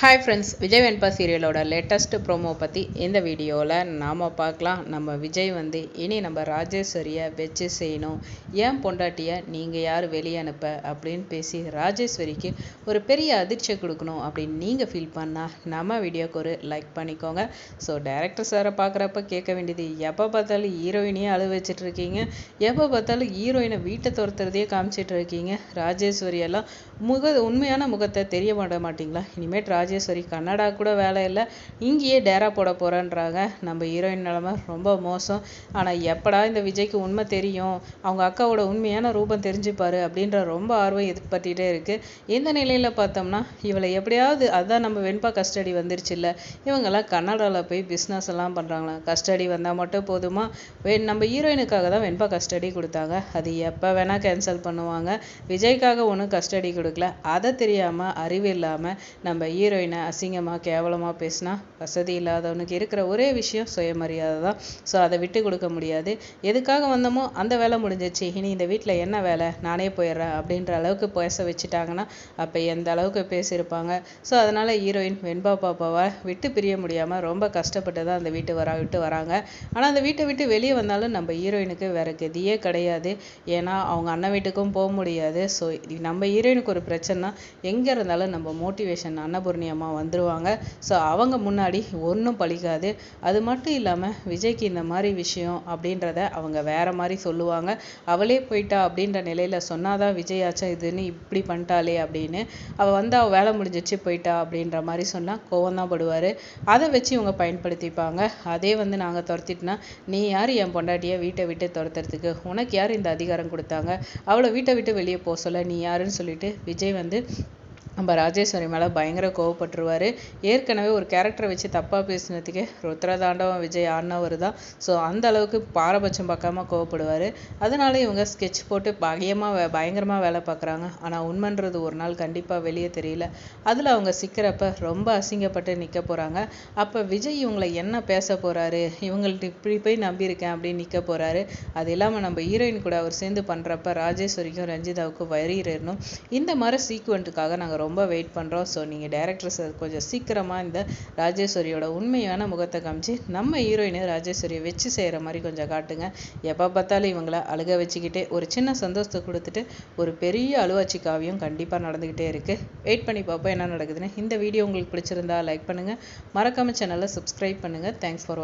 Hi friends Vijay Venba சீரியலோட latest promo பற்றி இந்த வீடியோவில் நாம் பார்க்கலாம். நம்ம விஜய் வந்து இனி நம்ம ராஜேஸ்வரியை வச்சு செய்யணும். ஏன் பொண்டாட்டியை நீங்கள் யார் வெளியே அனுப்ப? அப்படின்னு பேசி ராஜேஸ்வரிக்கு ஒரு பெரிய அதிர்ச்சியை கொடுக்கணும் அப்படின்னு நீங்கள் ஃபீல் பண்ணால் நம்ம வீடியோக்கு ஒரு லைக் பண்ணிக்கோங்க. ஸோ டைரக்டர் சாரை பார்க்குறப்ப கேட்க வேண்டியது எப்போ பார்த்தாலும் ஹீரோயினையே அழு வச்சிட்ருக்கீங்க இருக்கீங்க. எப்போ பார்த்தாலும் ஹீரோயினை வீட்டை துரத்துறதையே காமிச்சிட்டு இருக்கீங்க. முக உண்மையான முகத்தை தெரிய மாட்ட மாட்டீங்களா? இனிமேட் ராஜேஸ்வரி கன்னடா கூட வேலை இல்லை. இங்கேயே டேரா போட போகிறேன்றாங்க நம்ம ஹீரோயின் நிலமை ரொம்ப மோசம். ஆனால் எப்படா இந்த விஜய்க்கு உண்மை தெரியும்? அவங்க அக்காவோட உண்மையான ரூபம் தெரிஞ்சுப்பார் அப்படின்ற ரொம்ப ஆர்வம் எதிர்பார்த்திட்டே இருக்குது இந்த நிலையில் பார்த்தோம்னா இவளை எப்படியாவது அதான் நம்ம வெண்பா கஸ்டடி வந்துருச்சு இல்லை இவங்கெல்லாம் கன்னடாவில் போய் பிஸ்னஸ் எல்லாம் பண்ணுறாங்களா கஸ்டடி வந்தால் மட்டும் போதுமா? வே நம்ம ஹீரோயினுக்காக தான் வெண்பா கஸ்டடி கொடுத்தாங்க. அது எப்போ வேணால் கேன்சல் பண்ணுவாங்க. விஜய்க்காக ஒன்றும் கஸ்டடி கொடுக்கல. அதை தெரியாமல் அறிவு இல்லாமல் நம்ம ஹீரோ அசிங்கமாக கேவலமாக பேசினா வசதி இல்லாதவனுக்கு இருக்கிற ஒரே விஷயம் சுயமரியாதை தான். ஸோ அதை விட்டு கொடுக்க முடியாது. எதுக்காக வந்தோமோ அந்த வேலை முடிஞ்சிச்சு இனி இந்த வீட்டில் என்ன வேலை? நானே போயிடுறேன் அப்படின்ற அளவுக்கு பேச வச்சுட்டாங்கன்னா அப்போ எந்த அளவுக்கு பேசியிருப்பாங்க? ஸோ அதனால் ஹீரோயின் வெண்பா பாப்பாவை விட்டு பிரிய முடியாமல் ரொம்ப கஷ்டப்பட்டு தான் அந்த வீட்டு வரா விட்டு வராங்க. ஆனால் அந்த வீட்டை விட்டு வெளியே வந்தாலும் நம்ம ஹீரோயினுக்கு வேற கதியே கிடையாது. ஏன்னா அவங்க அண்ணன் வீட்டுக்கும் போக முடியாது. ஸோ நம்ம ஹீரோயினுக்கு ஒரு பிரச்சனைனா எங்கே இருந்தாலும் நம்ம மோட்டிவேஷன் அன்னபூர்ணி அம்மா வந்துடுவாங்க ஸோ அவங்க முன்னாடி ஒன்றும் பழிக்காது. அது மட்டும் இல்லாமல் விஜய்க்கு இந்த மாதிரி விஷயம் அப்படின்றத அவங்க வேற மாதிரி சொல்லுவாங்க. அவளே போயிட்டா அப்படின்ற நிலையில சொன்னாதான் விஜயாச்சும் இதுன்னு இப்படி பண்ணிட்டாளே அப்படின்னு. அவள் வந்து அவள் வேலை முடிஞ்சிச்சு போயிட்டா அப்படின்ற மாதிரி சொன்னால் கோவம் தான் படுவார். அதை வச்சு இவங்க பயன்படுத்திப்பாங்க. அதே வந்து நாங்கள் துரத்திட்டுனா நீ யார் என் பொண்டாட்டியை வீட்டை விட்டு துரத்துறதுக்கு? உனக்கு யார் இந்த அதிகாரம் கொடுத்தாங்க? அவளை வீட்டை விட்டு வெளியே போக சொல்ல நீ யாருன்னு சொல்லிட்டு விஜய் வந்து நம்ம ராஜேஸ்வரி மேலே பயங்கர கோவப்பட்டுருவார். ஏற்கனவே ஒரு கேரக்டரை வச்சு தப்பாக பேசினதுக்கே ருத்ரதாண்டவம் விஜய் ஆடினவர் தான். ஸோ அந்த அளவுக்கு பாரபட்சம் பார்க்காம கோவப்படுவார். அதனால இவங்க ஸ்கெட்ச் போட்டு பயமாக பயங்கரமாக வேலை பார்க்குறாங்க. ஆனால் உண்மைன்றது ஒரு நாள் கண்டிப்பாக வெளியே தெரியல. அதில் அவங்க சிக்கிறப்ப ரொம்ப அசிங்கப்பட்டு நிற்க போகிறாங்க அப்போ விஜய் இவங்களை என்ன பேச போகிறாரு இவங்கள்ட்ட இப்படி போய் நம்பியிருக்கேன் அப்படின்னு நிற்க போகிறாரு அது இல்லாமல் நம்ம ஹீரோயின் கூட அவர் சேர்ந்து பண்ணுறப்ப ராஜேஸ்வரிக்கும் ரஞ்சிதாவுக்கும் வரி இந்த மாதிரி சீக்வெண்ட்டுக்காக நாங்கள் ரொம்ப வெயிட் பண்ணுறோம் ஸோ நீங்கள் டேரக்டர் சார் கொஞ்சம் சீக்கிரமாக இந்த ராஜேஸ்வரியோட உண்மையான முகத்தை காமிச்சு நம்ம ஹீரோயினை ராஜேஸ்வரியை வச்சு செய்கிற மாதிரி கொஞ்சம் காட்டுங்க. எப்போ பார்த்தாலும் இவங்கள அழுக வச்சுக்கிட்டே ஒரு சின்ன சந்தோஷத்தை கொடுத்துட்டு ஒரு பெரிய அழுவாச்சி காவியம் கண்டிப்பாக நடந்துக்கிட்டே இருக்குது வெயிட் பண்ணி பார்ப்போம் என்ன நடக்குதுன்னு. இந்த வீடியோ உங்களுக்கு பிடிச்சிருந்தா லைக் பண்ணுங்கள் மறக்காம சேனலை சப்ஸ்கிரைப் பண்ணுங்கள் தேங்க்ஸ் ஃபார்